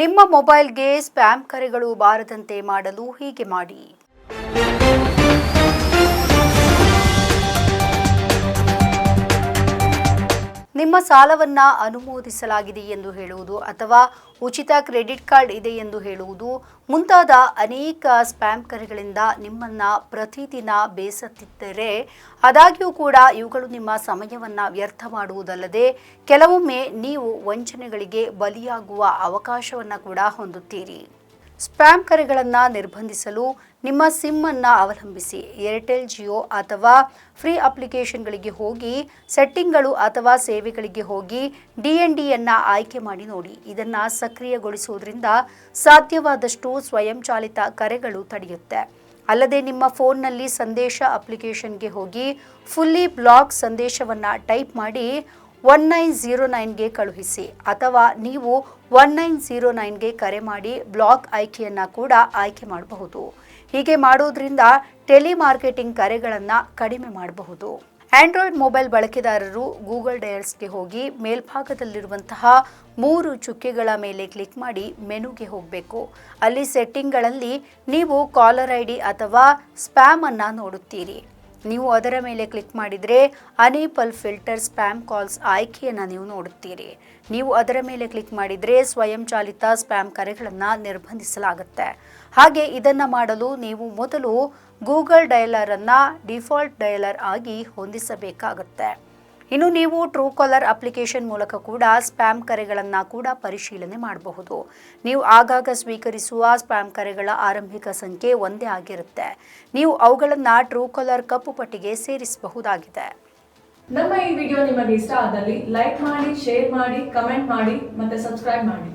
ನಿಮ್ಮ ಮೊಬೈಲ್ಗೆ ಸ್ಪ್ಯಾಮ್ ಕರೆಗಳು ಬಾರದಂತೆ ಮಾಡಲು ಹೀಗೆ ಮಾಡಿ. ನಿಮ್ಮ ಸಾಲವನ್ನು ಅನುಮೋದಿಸಲಾಗಿದೆ ಎಂದು ಹೇಳುವುದು ಅಥವಾ ಉಚಿತ ಕ್ರೆಡಿಟ್ ಕಾರ್ಡ್ ಇದೆ ಎಂದು ಹೇಳುವುದು ಮುಂತಾದ ಅನೇಕ ಸ್ಪ್ಯಾಮ್ ಕರೆಗಳಿಂದ ನಿಮ್ಮನ್ನ ಪ್ರತಿದಿನ ಬೇಸತ್ತಿದ್ದರೆ ಆದಾಗ್ಯೂ ಕೂಡ ಇವುಗಳು ನಿಮ್ಮ ಸಮಯವನ್ನ ವ್ಯರ್ಥ ಮಾಡುವುದಲ್ಲದೆ ಕೆಲವೊಮ್ಮೆ ನೀವು ವಂಚನೆಗಳಿಗೆ ಬಲಿಯಾಗುವ ಅವಕಾಶವನ್ನ ಕೂಡ ಹೊಂದುತ್ತೀರಿ. ಸ್ಪ್ಯಾಮ್ ಕರೆಗಳನ್ನು ನಿರ್ಬಂಧಿಸಲು ನಿಮ್ಮ ಸಿಮ್ ಅನ್ನು ಅವಲಂಬಿಸಿ ಏರ್ಟೆಲ್ ಜಿಯೋ ಅಥವಾ ಫ್ರೀ ಅಪ್ಲಿಕೇಶನ್ಗಳಿಗೆ ಹೋಗಿ ಸೆಟ್ಟಿಂಗ್ಗಳು ಅಥವಾ ಸೇವೆಗಳಿಗೆ ಹೋಗಿ ಡಿ ಎನ್ ಡಿಯನ್ನು ಆಯ್ಕೆ ಮಾಡಿ ನೋಡಿ. ಇದನ್ನು ಸಕ್ರಿಯಗೊಳಿಸುವುದರಿಂದ ಸಾಧ್ಯವಾದಷ್ಟು ಸ್ವಯಂಚಾಲಿತ ಕರೆಗಳು ತಡೆಯುತ್ತೆ. ಅಲ್ಲದೆ ನಿಮ್ಮ ಫೋನ್ನಲ್ಲಿ ಸಂದೇಶ ಅಪ್ಲಿಕೇಶನ್ಗೆ ಹೋಗಿ ಫುಲ್ಲಿ ಬ್ಲಾಕ್ ಸಂದೇಶವನ್ನು ಟೈಪ್ ಮಾಡಿ ಒನ್ ನೈನ್ ಝೀರೋ ನೈನ್ಗೆ ಕಳುಹಿಸಿ ಅಥವಾ ನೀವು ಒನ್ ನೈನ್ ಝೀರೋ ನೈನ್ಗೆ ಕರೆ ಮಾಡಿ ಬ್ಲಾಕ್ ಆಯ್ಕೆಯನ್ನು ಕೂಡ ಆಯ್ಕೆ ಮಾಡಬಹುದು ಹೀಗೆ ಮಾಡೋದ್ರಿಂದ ಟೆಲಿಮಾರ್ಕೆಟಿಂಗ್ ಕರೆಗಳನ್ನು ಕಡಿಮೆ ಮಾಡಬಹುದು ಆಂಡ್ರಾಯ್ಡ್ ಮೊಬೈಲ್ ಬಳಕೆದಾರರು ಗೂಗಲ್ ಡಯಲ್ಸ್ಗೆ ಹೋಗಿ ಮೇಲ್ಭಾಗದಲ್ಲಿರುವಂತಹ ಮೂರು ಚುಕ್ಕೆಗಳ ಮೇಲೆ ಕ್ಲಿಕ್ ಮಾಡಿ ಮೆನುಗೆ ಹೋಗಬೇಕು ಅಲ್ಲಿ ಸೆಟ್ಟಿಂಗ್ಗಳಲ್ಲಿ ನೀವು ಕಾಲರ್ ಐ ಡಿ ಅಥವಾ ಸ್ಪ್ಯಾಮನ್ನು ನೋಡುತ್ತೀರಿ ನೀವು ಅದರ ಮೇಲೆ ಕ್ಲಿಕ್ ಮಾಡಿದರೆ ಅನೇಬಲ್ ಫಿಲ್ಟರ್ ಸ್ಪ್ಯಾಮ್ ಕಾಲ್ಸ್ ಆಯ್ಕೆಯನ್ನು ನೀವು ನೋಡುತ್ತೀರಿ. ನೀವು ಅದರ ಮೇಲೆ ಕ್ಲಿಕ್ ಮಾಡಿದರೆ ಸ್ವಯಂಚಾಲಿತ ಸ್ಪ್ಯಾಮ್ ಕರೆಗಳನ್ನು ನಿರ್ಬಂಧಿಸಲಾಗುತ್ತೆ. ಹಾಗೆ ಇದನ್ನು ಮಾಡಲು ನೀವು ಮೊದಲು ಗೂಗಲ್ ಡಯಲರನ್ನು ಡಿಫಾಲ್ಟ್ ಡಯಲರ್ ಆಗಿ ಹೊಂದಿಸಬೇಕಾಗುತ್ತೆ. ಇನ್ನು ನೀವು ಟ್ರೂ ಕಾಲರ್ ಅಪ್ಲಿಕೇಶನ್ ಮೂಲಕ ಕೂಡ ಸ್ಪ್ಯಾಮ್ ಕರೆಗಳನ್ನು ಕೂಡ ಪರಿಶೀಲನೆ ಮಾಡಬಹುದು. ನೀವು ಆಗಾಗ ಸ್ವೀಕರಿಸುವ ಸ್ಪ್ಯಾಮ್ ಕರೆಗಳ ಆರಂಭಿಕ ಸಂಖ್ಯೆ ಒಂದೇ ಆಗಿರುತ್ತೆ. ನೀವು ಅವುಗಳನ್ನು ಟ್ರೂ ಕಾಲರ್ ಕಪ್ಪು ಪಟ್ಟಿಗೆ ಸೇರಿಸಬಹುದಾಗಿದೆ. ನಮ್ಮ ಈ ವಿಡಿಯೋ ನಿಮಗೆ ಇಷ್ಟ ಆದಲ್ಲಿ ಲೈಕ್ ಮಾಡಿ ಶೇರ್ ಮಾಡಿ ಕಮೆಂಟ್ ಮಾಡಿ, ಮತ್ತೆ ಸಬ್ಸ್ಕ್ರೈಬ್ ಮಾಡಿ.